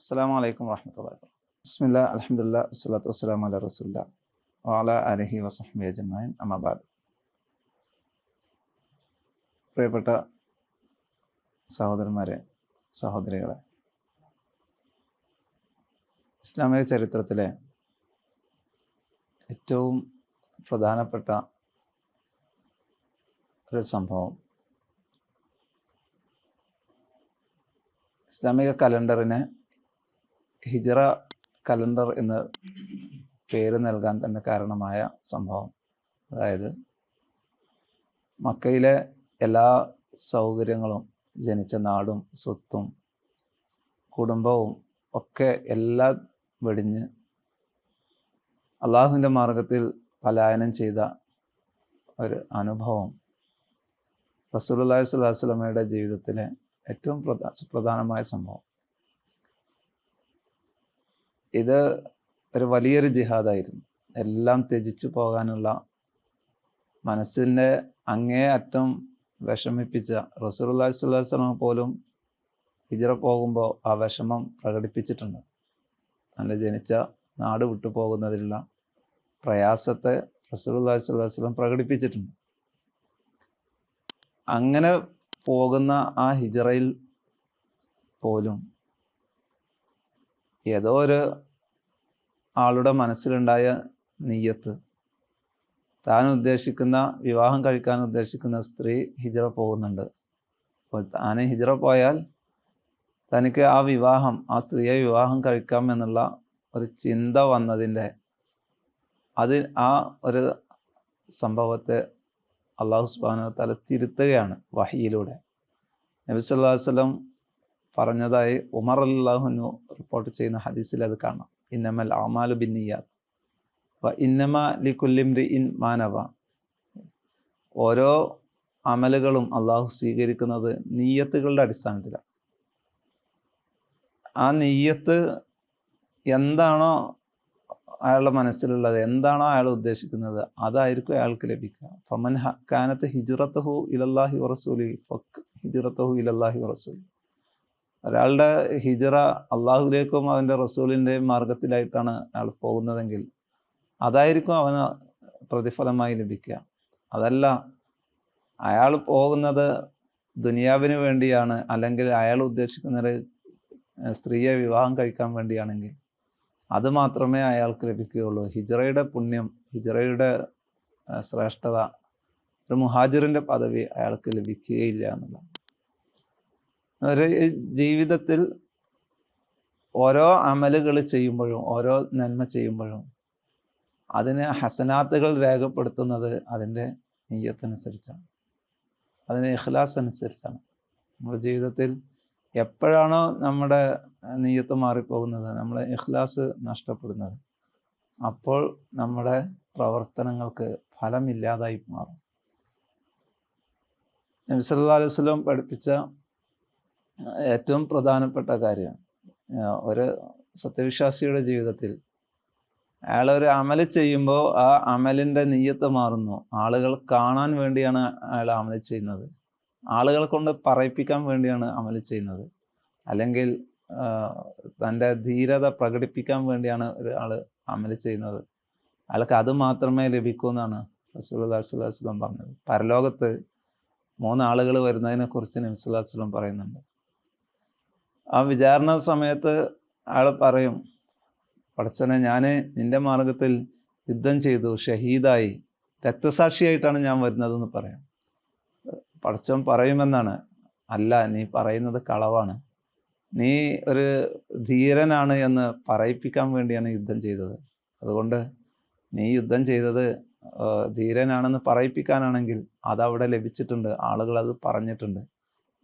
അസ്സാം വലൈക്കും വാഹമത്തല്ല ബിസ്മില്ല അലഹമുല്ല വസ്സലാത്തു വസ്സലാം അല റസുല്ല വാല അലഹി വസഹമി അജമാൻ അമാബാദ് പ്രിയപ്പെട്ട സഹോദരന്മാരെ സഹോദരികളെ ഇസ്ലാമിക ചരിത്രത്തിലെ ഏറ്റവും പ്രധാനപ്പെട്ട ഒരു സംഭവം. ഇസ്ലാമിക കലണ്ടറിന് ഹിജറ കലണ്ടർ എന്ന പേര് നൽകാൻ തന്നെ കാരണമായ സംഭവം. അതായത് മക്കയിലെ എല്ലാ സൗകര്യങ്ങളും ജനിച്ച നാടും സ്വത്തും കുടുംബവും ഒക്കെ എല്ലാം വെടിഞ്ഞ് അള്ളാഹുവിന്റെ മാർഗത്തിൽ പലായനം ചെയ്ത ഒരു അനുഭവം സ്വല്ലല്ലാഹു അലൈഹി വസല്ലമയുടെ ജീവിതത്തിലെ ഏറ്റവും പ്രധാ സുപ്രധാനമായ സംഭവം. ഇത് ഒരു വലിയൊരു ജിഹാദായിരുന്നു. എല്ലാം ത്യജിച്ചു പോകാനുള്ള മനസ്സിന്റെ അങ്ങേ അറ്റം വിഷമിപ്പിച്ച അലൈഹി വസല്ലമ പോലും ഹിജറ പോകുമ്പോൾ ആ വിഷമം പ്രകടിപ്പിച്ചിട്ടുണ്ട്. തന്റെ ജനിച്ച നാട് വിട്ടു പോകുന്നതിലുള്ള പ്രയാസത്തെ അലൈഹി വസല്ലം പ്രകടിപ്പിച്ചിട്ടുണ്ട്. അങ്ങനെ പോകുന്ന ആ ഹിജറയിൽ പോലും ഏതോ ഒരു ആളുടെ മനസ്സിലുണ്ടായ നീയത്ത് താൻ ഉദ്ദേശിക്കുന്ന വിവാഹം കഴിക്കാൻ ഉദ്ദേശിക്കുന്ന സ്ത്രീ ഹിജറ പോകുന്നുണ്ട്. അപ്പോൾ താൻ ഹിജറ പോയാൽ തനിക്ക് ആ വിവാഹം ആ സ്ത്രീയെ വിവാഹം കഴിക്കാം എന്നുള്ള ഒരു ചിന്ത വന്നതിന്റെ അത് ആ ഒരു സംഭവത്തെ അള്ളാഹു സുബാന തല തിരുത്തുകയാണ് വഹിയിലൂടെ നബി സല്ലല്ലാഹു അലൈഹി വസല്ലം പറഞ്ഞതായി ഉമർ അല്ലാഹുനു റിപ്പോർട്ട് ചെയ്യുന്ന ഹദീസിൽ അത് കാണാം. ഇന്നമൽ അമാലു ബിന്നിയാത്ത്. വ ഇന്നമ ലി കുല്ലിംരി ഇൻ മാനവ. ഓരോ അമലുകളും അള്ളാഹു സ്വീകരിക്കുന്നത് നീയത്തുകളുടെ അടിസ്ഥാനത്തിലാണ്. ആ നീയത്ത് എന്താണോ അയാളുടെ മനസ്സിലുള്ളത് എന്താണോ അയാൾ ഉദ്ദേശിക്കുന്നത് അതായിരിക്കും അയാൾക്ക് ലഭിക്കുക. ഫമൻ കാനത്ത് ഹിജ്റത്തഹു ഇലല്ലാഹി വറസൂലി ഫക്ക് ഹിജ്റത്തഹു ഇലല്ലാഹി വറസൂലി ഒരാളുടെ ഹിജറ അള്ളാഹുലേക്കും അവന്റെ റസൂലിന്റെയും മാർഗത്തിലായിട്ടാണ് അയാൾ പോകുന്നതെങ്കിൽ അതായിരിക്കും അവന് പ്രതിഫലമായി ലഭിക്കുക. അതല്ല അയാൾ പോകുന്നത് ദുനിയാവിന് വേണ്ടിയാണ് അല്ലെങ്കിൽ അയാൾ ഉദ്ദേശിക്കുന്നത് സ്ത്രീയെ വിവാഹം കഴിക്കാൻ വേണ്ടിയാണെങ്കിൽ അത് മാത്രമേ അയാൾക്ക് ലഭിക്കുകയുള്ളൂ. ഹിജറയുടെ പുണ്യം ഹിജറയുടെ ശ്രേഷ്ഠത ഒരു മുഹാജിറിന്റെ പദവി അയാൾക്ക് ലഭിക്കുകയില്ല എന്നുള്ളതാണ്. ഒരു ജീവിതത്തിൽ ഓരോ അമലുകൾ ചെയ്യുമ്പോഴും ഓരോ നന്മ ചെയ്യുമ്പോഴും അതിന് ഹസനാത്തുകൾ രേഖപ്പെടുത്തുന്നത് അതിന്റെ നീയത്തനുസരിച്ചാണ്. അതിന് ഇഖ്ലാസ് അനുസരിച്ചാണ് നമ്മുടെ ജീവിതത്തിൽ എപ്പോഴാണോ നമ്മുടെ നീയത്ത് മാറിപ്പോകുന്നത് നമ്മുടെ ഇഖ്ലാസ് നഷ്ടപ്പെടുന്നത് അപ്പോൾ നമ്മുടെ പ്രവർത്തനങ്ങൾക്ക് ഫലമില്ലാതായി മാറും. നബി സല്ലല്ലാഹു അലൈഹി വസല്ലം പഠിപ്പിച്ച ഏറ്റവും പ്രധാനപ്പെട്ട കാര്യം ഒരു സത്യവിശ്വാസിയുടെ ജീവിതത്തിൽ അയാൾ ഒരു അമൽ ചെയ്യുമ്പോൾ ആ അമലിന്റെ നീയത്ത് മാറുന്നു. ആളുകൾ കാണാൻ വേണ്ടിയാണ് അയാൾ അമൽ ചെയ്യുന്നത്. ആളുകളെ കൊണ്ട് പറയിപ്പിക്കാൻ വേണ്ടിയാണ് അമൽ ചെയ്യുന്നത്. അല്ലെങ്കിൽ തന്റെ ധീരത പ്രകടിപ്പിക്കാൻ വേണ്ടിയാണ് ഒരാൾ അമൽ ചെയ്യുന്നത്. അയാൾക്ക് അത് മാത്രമേ ലഭിക്കൂ എന്നാണ് വസല്ലം പറഞ്ഞത്. പരലോകത്ത് മൂന്നാളുകൾ വരുന്നതിനെ കുറിച്ച് നബി സ്വല്ലല്ലാഹു അലൈഹി വസല്ലം പറയുന്നുണ്ട്. ആ വിചാരണ സമയത്ത് ആൾ പറയും പടച്ചനെ ഞാൻ നിന്റെ മാർഗത്തിൽ യുദ്ധം ചെയ്തു ഷഹീദായി രക്തസാക്ഷിയായിട്ടാണ് ഞാൻ വരുന്നതെന്ന് പറയാം. പടച്ചോൻ പറയുമെന്നാണ്. അല്ല നീ പറയുന്നത് കളവാണ്. നീ ഒരു ധീരനാണ് എന്ന് പറയിപ്പിക്കാൻ വേണ്ടിയാണ് യുദ്ധം ചെയ്തത്. അതുകൊണ്ട് നീ യുദ്ധം ചെയ്തത് ധീരനാണെന്ന് പറയിപ്പിക്കാനാണെങ്കിൽ അതവിടെ ലഭിച്ചിട്ടുണ്ട് ആളുകൾ അത് പറഞ്ഞിട്ടുണ്ട്.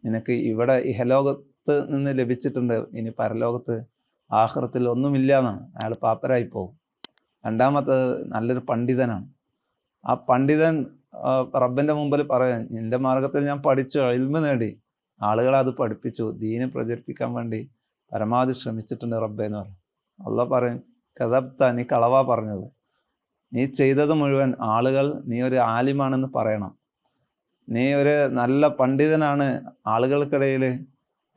നിനക്ക് ഇവിടെ ഇഹലോകത്ത് നിന്ന് ലഭിച്ചിട്ടുണ്ട്. ഇനി പരലോകത്ത് ആഹ്റത്തിൽ ഒന്നുമില്ല എന്നാണ് അയാൾ പാപ്പരായി പോകും രണ്ടാമത്തത് നല്ലൊരു പണ്ഡിതനാണ്. ആ പണ്ഡിതൻ റബ്ബിന്റെ മുമ്പിൽ പറയാൻ നിന്റെ മാർഗത്തിൽ ഞാൻ പഠിച്ചു അഴിമ നേടി. ആളുകളെ അത് പഠിപ്പിച്ചു. ദീനെ പ്രചരിപ്പിക്കാൻ വേണ്ടി പരമാവധി ശ്രമിച്ചിട്ടുണ്ട് റബ്ബെ എന്ന് പറയും. അള്ള പറയും കഥപ്ത നീ കളവാ പറഞ്ഞത്. നീ ചെയ്തത് മുഴുവൻ ആളുകൾ നീ ഒരു ആലിമാണെന്ന് പറയണം. നീ ഒരു നല്ല പണ്ഡിതനാണ്. ആളുകൾക്കിടയിൽ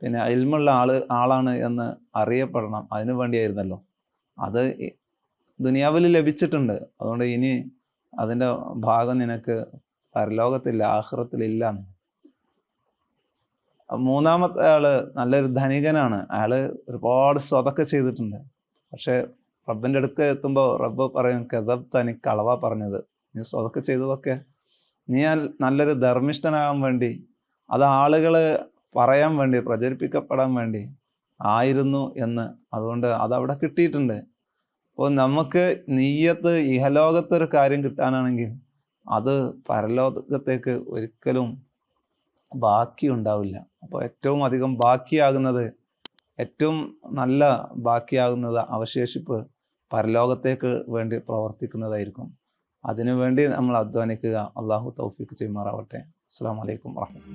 പിന്നെ ഇൽമുള്ള ആൾ ആളാണ് എന്ന് അറിയപ്പെടണം. അതിനു വേണ്ടിയായിരുന്നല്ലോ. അത് ദുനിയാവിൽ ലഭിച്ചിട്ടുണ്ട്. അതുകൊണ്ട് ഇനി അതിന്റെ ഭാഗം നിനക്ക് പരലോകത്തില്ല ആഹ്റത്തിലില്ല മൂന്നാമത്തെ ആൾ നല്ലൊരു ധനികനാണ്. അയാൾ ഒരുപാട് സ്വതൊക്കെ ചെയ്തിട്ടുണ്ട്. പക്ഷെ റബ്ബിന്റെ അടുത്ത് എത്തുമ്പോൾ റബ്ബ് പറയും കെതബ് തനിക്ക് കളവാ പറഞ്ഞത്. നീ സ്വതൊക്കെ ചെയ്തതൊക്കെ നീ നല്ലൊരു ധർമ്മിഷ്ഠനാകാൻ വേണ്ടി അത് ആളുകൾ പറയാൻ വേണ്ടി പ്രചരിപ്പിക്കപ്പെടാൻ വേണ്ടി ആയിരുന്നു എന്ന്. അതുകൊണ്ട് അതവിടെ കിട്ടിയിട്ടുണ്ട്. അപ്പോൾ നമുക്ക് നീയത്ത് ഇഹലോകത്തൊരു കാര്യം കിട്ടാനാണെങ്കിൽ അത് പരലോകത്തേക്ക് ഒരിക്കലും ബാക്കി ഉണ്ടാവില്ല അപ്പോൾ ഏറ്റവും അധികം ബാക്കിയാകുന്നത് ഏറ്റവും നല്ല ബാക്കിയാകുന്നത് അവശേഷിപ്പ് പരലോകത്തേക്ക് വേണ്ടി പ്രവർത്തിക്കുന്നതായിരിക്കും. അതിനുവേണ്ടി നമ്മൾ അധ്വാനിക്കുക. അള്ളാഹു തൗഫീഖ് ചെയ്യുമാറാവട്ടെ. അസ്സാം വലൈക്കും വാഹമത്തുള്ള